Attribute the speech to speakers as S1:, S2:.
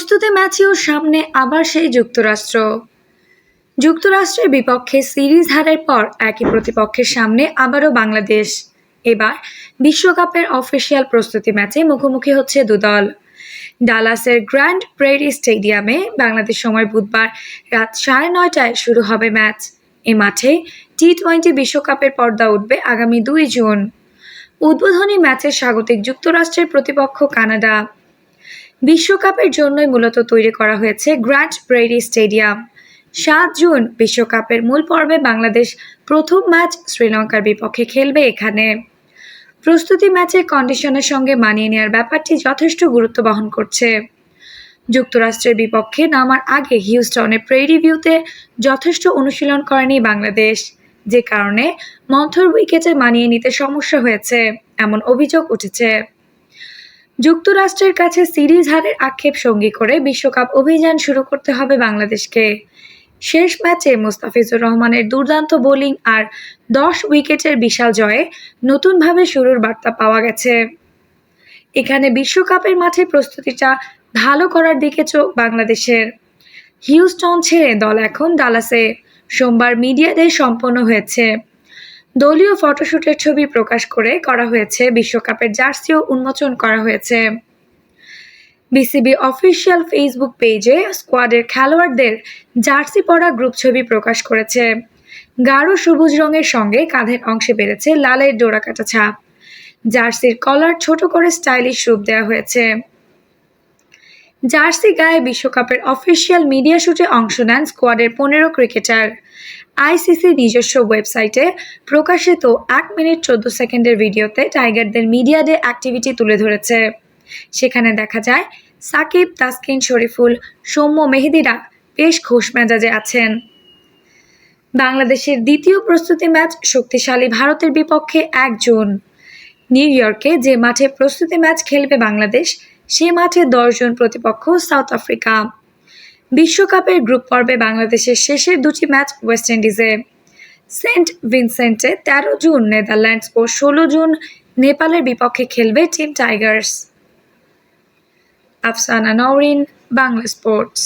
S1: প্রস্তুতি ম্যাচেও সামনে আবার সেই যুক্তরাষ্ট্র। যুক্তরাষ্ট্রের বিপক্ষে সিরিজ হারের পর একই প্রতিপক্ষের সামনে আবারও বাংলাদেশ। এবার বিশ্বকাপের অফিসিয়াল প্রস্তুতি ম্যাচে মুখোমুখি হচ্ছে দুদল। ডালাসের গ্র্যান্ড প্রেরি স্টেডিয়ামে বাংলাদেশ সময় বুধবার রাত সাড়ে নয়টায় শুরু হবে ম্যাচ। এ মাঠে টি টোয়েন্টি বিশ্বকাপের পর্দা উঠবে আগামী দুই জুন। উদ্বোধনী ম্যাচে স্বাগতিক যুক্তরাষ্ট্রের প্রতিপক্ষ কানাডা। বিশ্বকাপের জন্যই মূলত তৈরি করা হয়েছে গ্র্যান্ড প্রেরি স্টেডিয়াম। সাত জুন বিশ্বকাপের মূল পর্বে বাংলাদেশ প্রথম ম্যাচ শ্রীলঙ্কার বিপক্ষে খেলবে এখানে। প্রস্তুতি ম্যাচের কন্ডিশনের সঙ্গে মানিয়ে নেওয়ার ব্যাপারটি যথেষ্ট গুরুত্ব বহন করছে। যুক্তরাষ্ট্রের বিপক্ষে নামার আগে হিউস্টনে প্রেরি ভিউতে যথেষ্ট অনুশীলন করেনি বাংলাদেশ, যে কারণে মন্থর উইকেটে মানিয়ে নিতে সমস্যা হয়েছে, এমন অভিযোগ উঠেছে। যুক্তরাষ্ট্রের কাছে সিরিজ হারের আক্ষেপ সঙ্গী করে বিশ্বকাপ অভিযান শুরু করতে হবে বাংলাদেশকে। শেষ ম্যাচে মোস্তাফিজুর রহমানের দুর্দান্ত বোলিং আর দশ উইকেটের বিশাল জয়ে নতুনভাবে শুরুর বার্তা পাওয়া গেছে। এখানে বিশ্বকাপের মাঠে প্রস্তুতিটা ভালো করার দিকে চোখ বাংলাদেশের। হিউস্টন ছেড়ে দল এখন ডালাসে। সোমবার মিডিয়া ডে সম্পন্ন হয়েছে। দলীয় ফটোশুটের ছবি প্রকাশ করে করা হয়েছে, বিশ্বকাপের জার্সিও উন্মোচন করা হয়েছে। বিসিবি অফিসিয়াল ফেসবুক পেজে স্কোয়াডের খেলোয়াড়দের জার্সি পরা গ্রুপ ছবি প্রকাশ করেছে। গাঢ় সবুজ রঙের সঙ্গে কাঁধের অংশে বেড়েছে লালের ডোরাকাটা ছাপ। জার্সির কলার ছোট করে স্টাইলিশ রূপ দেওয়া হয়েছে। জার্সি গায়ে বিশ্বকাপের অফিসিয়াল মিডিয়া শুটে অংশ নেন স্কোয়াডের পনেরো ক্রিকেটার। আইসিসি নিজস্ব ওয়েবসাইটে প্রকাশিত এক মিনিট চোদ্দ সেকেন্ডের ভিডিওতে টাইগারদের মিডিয়া ডে অ্যাক্টিভিটি তুলে ধরেছে। সেখানে দেখা যায়, সাকিব, তাসকিন শরীফুল, সৌম্য মেহেদিরা বেশ খোশ মেজাজে আছেন। বাংলাদেশের দ্বিতীয় প্রস্তুতি ম্যাচ শক্তিশালী ভারতের বিপক্ষে এক জুন। নিউ ইয়র্কে যে মাঠে প্রস্তুতি ম্যাচ খেলবে বাংলাদেশ সে মাঠে দশজন প্রতিপক্ষ সাউথ আফ্রিকা। বিশ্বকাপের গ্রুপ পর্বে বাংলাদেশের শেষের দুটি ম্যাচ ওয়েস্ট ইন্ডিজে। সেন্ট ভিনসেন্টে তেরো জুন নেদারল্যান্ডস ও ষোলো জুন নেপালের বিপক্ষে খেলবে team tigers. Afsana Nowrin, Bangla sports.